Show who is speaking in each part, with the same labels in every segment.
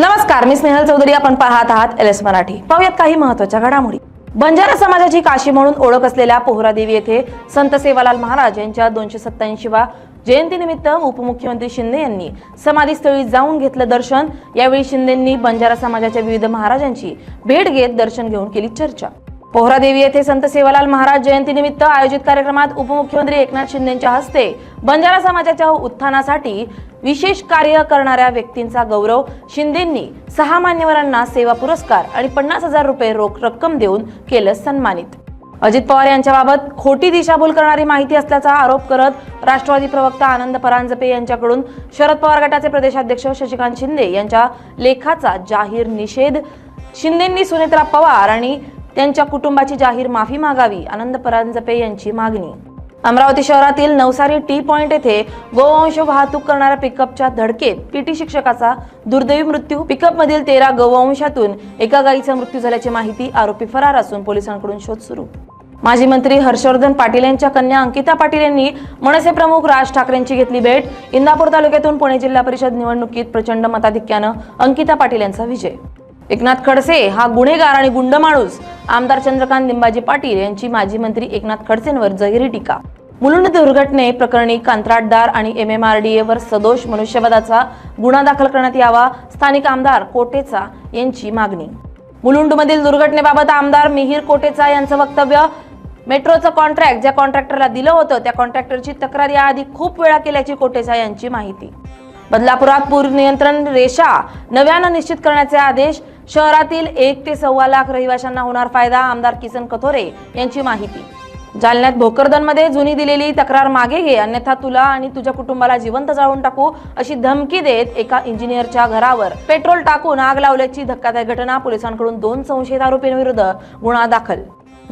Speaker 1: नमस्कार मी स्नेहल चौधरी. आपण पाहत आहात एल एस मराठी. पाहूयात काही महत्त्वाच्या घडामोडी. बंजारा समाजाची काशी म्हणून ओळख असलेल्या पोहरादेवी येथे संत सेवालाल महाराज यांच्या दोनशे सत्याऐंशीवा जयंतीनिमित्त उपमुख्यमंत्री शिंदे यांनी समाधीस्थळी जाऊन घेतलं दर्शन. यावेळी शिंदेंनी बंजारा समाजाच्या विविध महाराजांची भेट घेत दर्शन घेऊन केली चर्चा. पोहरादेवी येथे संत सेवालाल महाराज जयंतीनिमित्त आयोजित कार्यक्रमात उपमुख्यमंत्री एकनाथ शिंदेच्या हस्ते बंजारा समाजाच्या उत्थानासाठी विशेष कार्य करणाऱ्या व्यक्तींचा गौरव शिंदेंनी सहा मान्यवरांना सेवा पुरस्कार आणि पन्नास हजार रुपये रोख रक्कम देऊन केलं सन्मानित. अजित पवार यांच्याबाबत खोटी दिशाभूल करणारी माहिती असल्याचा आरोप करत राष्ट्रवादी प्रवक्ता आनंद परांजपे यांच्याकडून शरद पवार गटाचे प्रदेशाध्यक्ष शशिकांत शिंदे यांच्या लेखाचा जाहीर निषेध शिंदेंनी सुनेत्रा पवार आणि त्यांच्या कुटुंबाची जाहीर माफी मागावी आनंद परांजपे यांची मागणी. अमरावती शहरातील नवसारी टी पॉइंट येथे गोवंश वाहतूक करणाऱ्या पिकअपच्या धडकेत पीटी शिक्षकाचा दुर्दैवी मृत्यू. पिकअप मधील तेरा गोवंशातून एका गायीचा मृत्यू झाल्याची माहिती आरोपी फरार असून पोलिसांकडून शोध सुरू. माजी मंत्री हर्षवर्धन पाटील यांच्या कन्या अंकिता पाटील यांनी मनसे प्रमुख राज ठाकरेंची घेतली भेट. इंदापूर तालुक्यातून पुणे जिल्हा परिषद निवडणुकीत प्रचंड मताधिक्यानं अंकिता पाटील यांचा विजय. एकनाथ खडसे हा गुन्हेगार आणि गुंड माणूस. आमदार चंद्रकांत निंबाजी पाटील यांची माजी मंत्री एकनाथ खडसेंवर जहिरी टीका. मुलुंड दुर्घटने प्रकरणी कंत्राटदार आणि एम एम आर डी एवर सदोष मनुष्यवधाचा गुन्हा दाखल करण्यात यावा स्थानिक आमदार कोटेचा यांची मागणी. मुलुंडमधील दुर्घटनेबाबत आमदार मिहीर कोटेचा यांचं वक्तव्य मेट्रोचं कॉन्ट्रॅक्ट ज्या कॉन्ट्रॅक्टरला दिलं होतं त्या कॉन्ट्रॅक्टरची तक्रार याआधी खूप वेळा केल्याची कोटेचा यांची माहिती. बदलापुरात पूर नियंत्रण रेषा नव्यानं निश्चित करण्याचे आदेश शहरातील एक ते सव्वा लाख रहिवाशांना होणार फायदा आमदार किसन कथोरे यांची माहिती. जालन्यात भोकरदनमध्ये जुनी दिलेली तक्रार मागे घे अन्यथा तुला आणि तुझ्या कुटुंबाला जिवंत जाळून टाकू अशी धमकी देत एका इंजिनियरच्या घरावर पेट्रोल टाकून आग लावल्याची धक्कादायक घटना पोलिसांकडून दोन संशयित आरोपींविरुद्ध गुन्हा दाखल.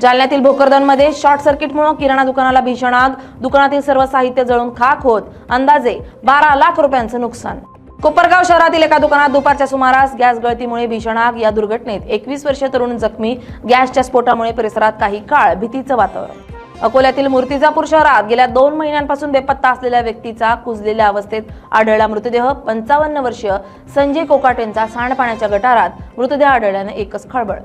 Speaker 1: जालन्यातील भोकरदनमध्ये शॉर्ट सर्किटमुळे किराणा दुकानाला भीषण आग दुकानातील सर्व साहित्य जळून खाक होत अंदाजे बारा लाख रुपयांचं नुकसान. कोपरगाव शहरातील एका दुकानात दुपारच्या सुमारास गॅस गळतीमुळे भीषण आग या दुर्घटनेत एकवीस वर्षीय तरुण जखमी गॅसच्या स्फोटामुळे परिसरात काही काळ भीतीचं वातावरण. अकोल्यातील मूर्तिजापूर शहरात गेल्या दोन महिन्यांपासून बेपत्ता असलेल्या व्यक्तीचा कुजलेल्या अवस्थेत आढळला मृतदेह. पंचावन्न वर्षीय संजय कोकाटेंचा सांडपाण्याच्या गटारात मृतदेह आढळल्याने एकच खळबळ.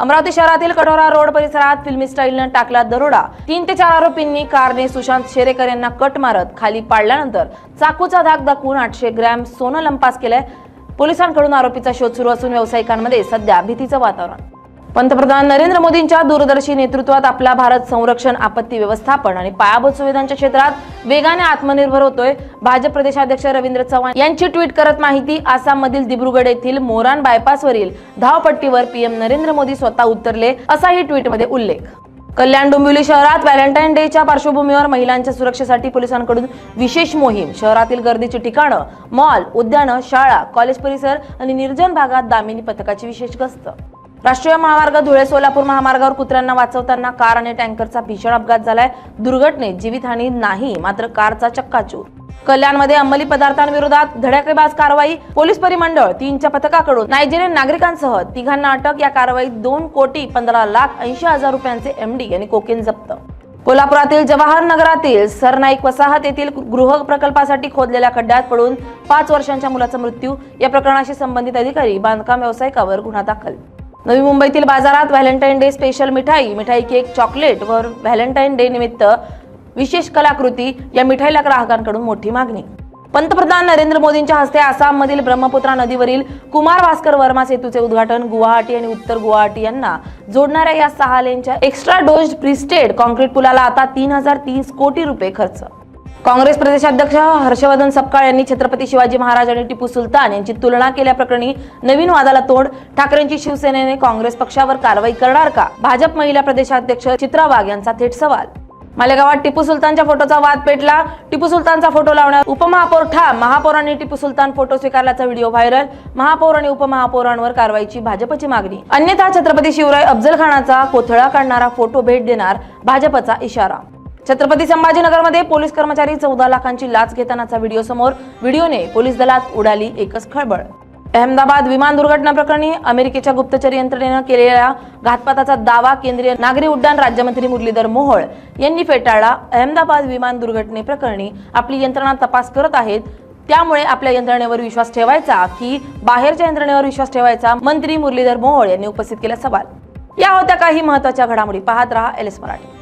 Speaker 1: अमरावती शहरातील कटोरा रोड परिसरात फिल्मी स्टाईलनं टाकला दरोडा. तीन ते चार आरोपींनी कारने सुशांत शेरेकर यांना कट मारत खाली पाडल्यानंतर चाकूचा धाक दाखवून आठशे ग्रॅम सोनं लंपास केलंय. पोलिसांकडून आरोपीचा शोध सुरू असून व्यावसायिकांमध्ये सध्या भीतीचं वातावरण. पंतप्रधान नरेंद्र मोदींच्या दूरदर्शी नेतृत्वात आपला भारत संरक्षण आपत्ती व्यवस्थापन आणि पायाभूत सुविधांच्या क्षेत्रात वेगाने आत्मनिर्भर होतोय. भाजप प्रदेशाध्यक्ष रवींद्र चव्हाण यांची ट्विट करत माहिती आसाममधील दिब्रुगड येथील मोरान बायपासवरील धावपट्टीवर पीएम नरेंद्र मोदी स्वतः उतरले असाही ट्विटमध्ये उल्लेख. कल्याण डोंबिवली शहरात व्हॅलेंटाईन डेच्या पार्श्वभूमीवर महिलांच्या सुरक्षेसाठी पोलिसांकडून विशेष मोहीम. शहरातील गर्दीची ठिकाणं मॉल उद्यानं शाळा कॉलेज परिसर आणि निर्जन भागात दामिनी पथकाची विशेष गस्त. राष्ट्रीय महामार्ग धुळे सोलापूर महामार्गावर कुत्र्यांना वाचवताना कार आणि टँकरचा भीषण अपघात झालाय. दुर्घटनेत जीवितहानी नाही मात्र कारचा चक्काचूर. कल्याणमध्ये अंमली पदार्थांविरोधात धडाकेबाज कारवाई पोलीस परिमंडळ तीनच्या पथकाकडून. नायजेरियन नागरिकांसह तिघांना अटक या कारवाईत दोन कोटी पंधरा लाख ऐंशी हजार रुपयांचे एमडी आणि कोकेन जप्त. कोल्हापुरातील जवाहर नगरातील सरनाईक वसाहत येथील गृह प्रकल्पासाठी खोदलेल्या खड्ड्यात पडून पाच वर्षांच्या मुलाचा मृत्यू. या प्रकरणाशी संबंधित अधिकारी बांधकाम व्यावसायिकावर गुन्हा दाखल. नवी मुंबईतील बाजारात व्हॅलेंटाईन डे स्पेशल मिठाई मिठाई केक चॉकलेट वर व्हॅलेंटाईन डे निमित्त विशेष कलाकृती या मिठाईला ग्राहकांकडून मोठी मागणी. पंतप्रधान नरेंद्र मोदींच्या हस्ते आसाममधील ब्रह्मपुत्रा नदीवरील कुमार भास्कर वर्मा सेतूचे उद्घाटन गुवाहाटी आणि उत्तर गुवाहाटी यांना जोडणाऱ्या या सहा लेनच्या एक्स्ट्रा डोज प्रिस्टेड कॉन्क्रीट पुलाला आता तीन हजार तीस कोटी रुपये खर्च. काँग्रेस प्रदेशाध्यक्ष हर्षवर्धन सपकाळ यांनी छत्रपती शिवाजी महाराज आणि टिपू सुलतान यांची तुलना केल्याप्रकरणी नवीन वादाला तोड. ठाकरेंची शिवसेनेने काँग्रेस पक्षावर कारवाई करणार का? भाजप महिला प्रदेशाध्यक्ष चित्रा वाघ यांचा थेट सवाल. मालेगावात टिपू सुलतानच्या फोटोचा वाद पेटला. टिपू सुलतानचा फोटो लावण्यात उपमहापौर ठाम. महापौरांनी टिपू सुलतान फोटो स्वीकारल्याचा व्हिडिओ व्हायरल. महापौर आणि उपमहापौरांवर कारवाईची भाजपची मागणी. अन्यथा छत्रपती शिवराय अफजल खानाचा कोथळा काढणारा फोटो भेट देणार भाजपचा इशारा. छत्रपती संभाजीनगरमध्ये पोलीस कर्मचारी चौदा लाखांची लाच घेतानाचा व्हिडिओ समोर व्हिडिओने पोलीस दलात उडाली एकच खळबळ. अहमदाबाद विमान दुर्घटना प्रकरणी अमेरिकेच्या गुप्तचर यंत्रणेनं केलेल्या घातपाताचा दावा केंद्रीय नागरी उड्डाण राज्यमंत्री मुरलीधर मोहोळ यांनी फेटाळला. अहमदाबाद विमान दुर्घटनेप्रकरणी आपली यंत्रणा तपास करत आहेत. त्यामुळे आपल्या यंत्रणेवर विश्वास ठेवायचा की बाहेरच्या यंत्रणेवर विश्वास ठेवायचा मंत्री मुरलीधर मोहोळ यांनी उपस्थित केला सवाल. या होत्या काही महत्त्वाच्या घडामोडी. पाहत रहा एल एस मराठी.